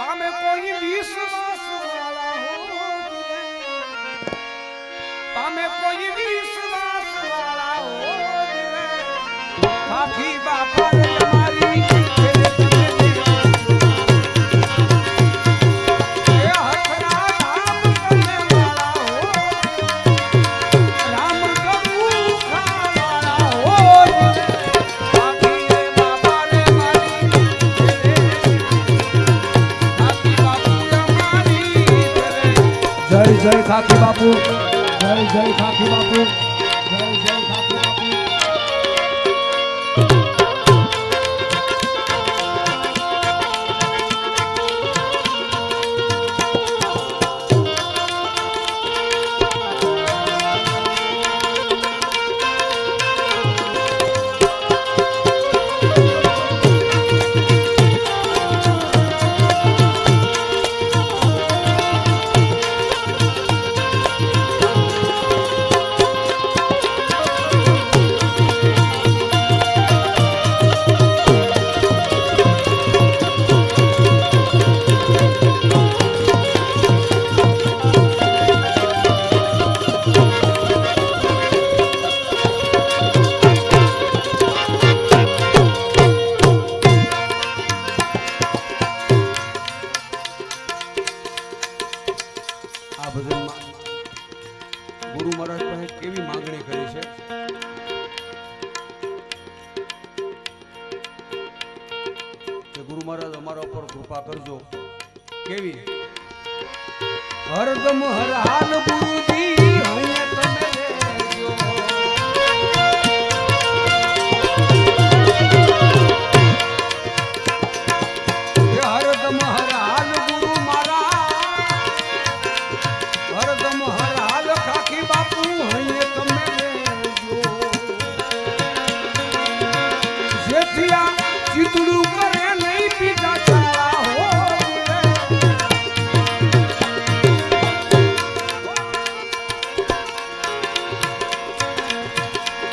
પામે કોઈ વિશ્વાસ વાળા હો પામે કોઈ વિશ્વાસ વાળા હો કાઠી બાપા જય ખાખી બાપુ જય જય ખાખી બાપુ. ગુરુ મહારાજ અમારા ઉપર કૃપા કરજો. કેવી? હરદમ હર હાલ ગુરુજી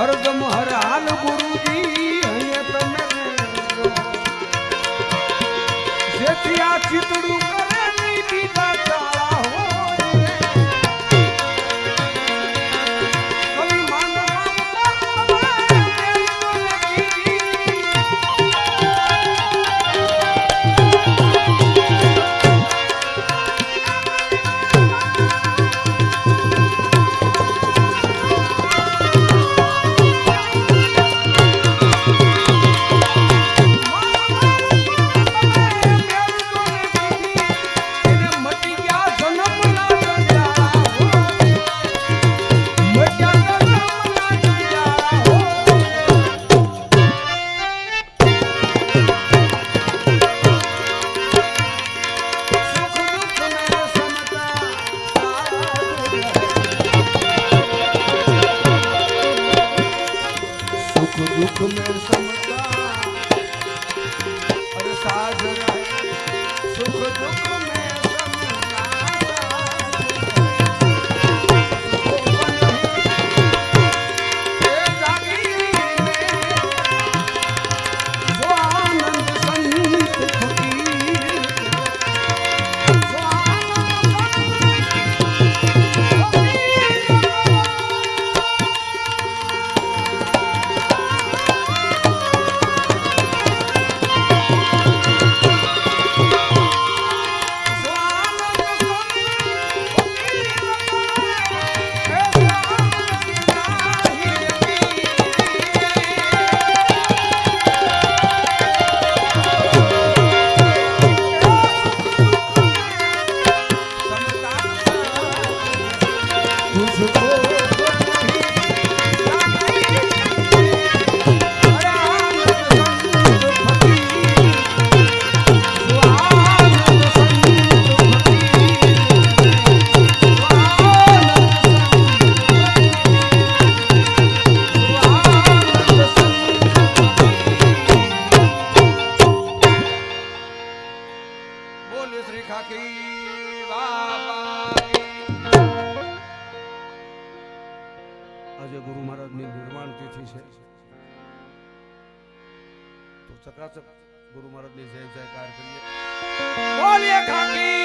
હરગમ હરાલ ગુરુજી અહીંયા તમે જેથી આ ચિતડું comer chamar. ચકાચક ગુરુ મહારાજની જય જયકાર કરીએ. બોલીએ કાકી